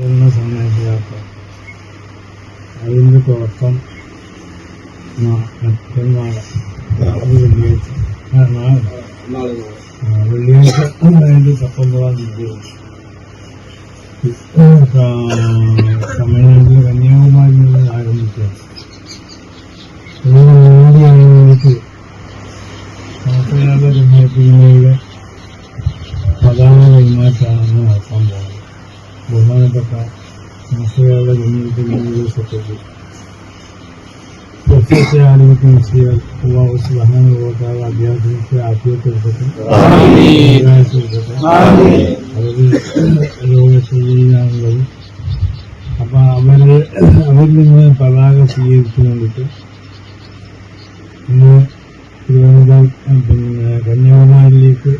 എന്ന സമയത്തിലാത്ത അതിന്റെ തുടക്കം മറ്റന്നാൾ വെള്ളിയാഴ്ച. വെള്ളിയാഴ്ച അതിന്റെ പത്തൊമ്പതാം തീയതി തമിഴ്നാട്ടിലെ കന്യാകുമാരിയിൽ നിന്ന് എനിക്ക് നാട്ടുകാരുടെ ജനപ്രിയതയുടെ പതാക കൈമാറ്റാണെന്ന് നടത്താൻ പോകുന്നത് ബഹുമാനപ്പെട്ട വ്യത്യസ്ത ആരോഗ്യ വിഷയങ്ങൾ അള്ളാഹു സുബ്ഹാനഹു വ തആല അദ്ദേഹത്തിന്റെ ആഫിയത്തെടുക്കട്ടെ ആയുസ്സെടുക്കട്ടെ അവർ രോഗശൈലിയിലാണുള്ളത് അപ്പൊ അവർ അവരിൽ നിന്ന് പതാക സ്വീകരിച്ചു കൊണ്ടിട്ട് ഇന്ന് തിരുവനന്തപുരം പിന്നെ കന്യാകുമാരിയിലേക്ക്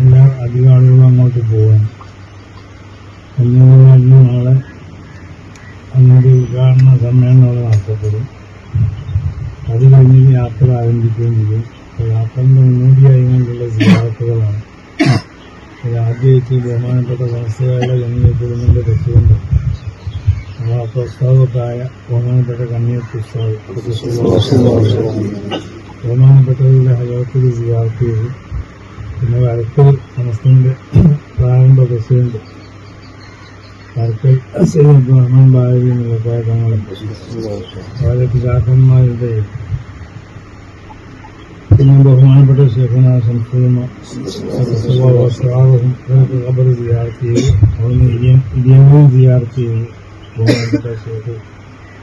എല്ലാ അധികം ആളുകളും അങ്ങോട്ട് പോവാൻ കന്യാകുമാരിയിൽ നാളെ അന്നൊരു ഉദ്ഘാടന സമ്മേളനം അവിടെ നടത്തപ്പെടും. അത് കഴിഞ്ഞ് യാത്ര ആരംഭിക്കുകയും ചെയ്യും. യാത്രയുടെ മുന്നോടിയായി കൊണ്ടുള്ള സിദ്ധാർത്ഥകളാണ് ആദ്യമായിട്ട് ബഹുമാനപ്പെട്ട സംസ്ഥകളുടെ ജനീയത്തിന്റെ പ്രസിഡന്റ് ആ പ്രസ്താവത്തായ ബഹുമാനപ്പെട്ട കണ്ണിയത്ത് ബഹുമാനപ്പെട്ടവരുടെ ഹയോത്തിൽ സിയാർത്ത് ചെയ്തു. പിന്നെ വരക്കൽ സമസ്തന്റെ പ്രാരംഭ president വരക്കൽ സയ്യദ് റഹ്മാൻ ബാരി എന്നുള്ള തങ്ങളും അവരെ പിതാക്കന്മാരുടെ പിന്നെ ബഹുമാനപ്പെട്ട ശേഖന സംസ്കൃതമ ഖബർ സിയാർത്ത് ചെയ്ത് അവിടുന്ന് ഇരിയം ഇരിയങ്ങളും സിയാർത്ത് ചെയ്ത് ബഹുമാനപ്പെട്ട ശേഖ്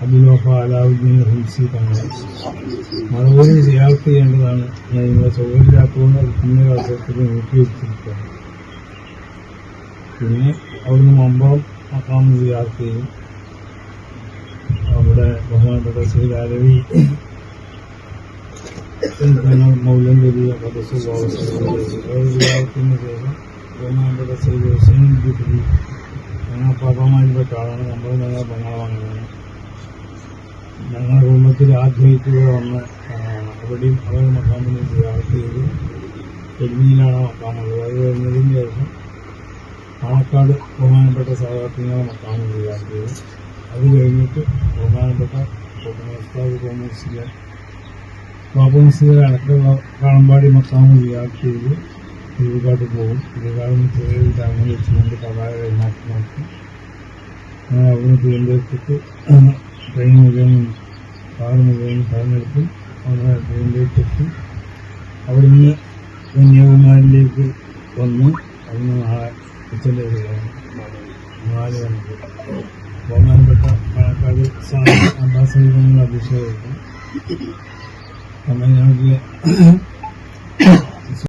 അബ്ദുൽ വഫ അലാവുദ്ദീൻ ഹംസി തങ്ങൾ മറുപടി സിയാർത്ത് ചെയ്യേണ്ടതാണ് ഞാൻ നിങ്ങളെ സൗകര്യമില്ലാത്തതുകൊണ്ട് അത് പിന്നീട് അവസരത്തിൽ നീക്കി വെച്ചിരിക്കുകയാണ് പിന്നെ അവിടുന്ന് മമ്പളം മക്കാം സിയാർത്ത് ചെയ്യും അവിടെ ബഹുമാനപ്പെട്ട ശ്രീ അരവി ഞങ്ങൾ മൗലം തരിക പദസ് സിയാർത്തിന് ശേഷം ബഹുമാനപ്പെട്ട ശ്രീ ഹുസൈൻ ജുബിലി ഞങ്ങൾ പദമായിൽപ്പെട്ട ആളാണ് നമ്മൾ ഞങ്ങൾ ബംഗാളാണ് ഞങ്ങളുടെ കുടുംബത്തിൽ ആദ്യമായിട്ട് ഇവിടെ വന്ന ആളാണ് അവിടെയും അവർ മക്കാമിനെ സിയാർത്ത് ചെയ്ത് പെരുമിയിലാണ് മക്കാമുള്ളത് അത് കഴിഞ്ഞതിന് ശേഷം പാണക്കാട് ബഹുമാനപ്പെട്ട സഹകരണങ്ങളെ സിയാർത്ത് ചെയ്തു അത് കഴിഞ്ഞിട്ട് ബഹുമാനപ്പെട്ട കോമേഴ്സിലെ ബാബുസിലെ അടക്കം കാളമ്പാടി മക്കാമ് സിയാർത്ത് ചെയ്ത് തിരുവിക്കാട്ട് പോകും തിരുവിക്കാടിന് ചെറിയൊരു ടൈമിൽ വെച്ചുകൊണ്ട് പതാക കൈമാറ്റി നോക്കി അങ്ങനെ അവിടുന്ന് തിരുവനന്തപുരത്തേക്ക് ട്രെയിൻ മുഖേന കാർ മുഖേന തെരഞ്ഞെടുത്ത് അവിടെ തിരുവനന്തപുരത്തെത്തി. അവിടുന്ന് കന്യാകുമാരിയിലേക്ക് വന്ന് അന്ന് നാളെ ഉച്ചന്റെ നാല് മണിക്ക് ബഹുമാനപ്പെട്ട പാലക്കാട് അബ്ബാസ് അധ്യക്ഷത തമിഴ്നാട്ടിലെ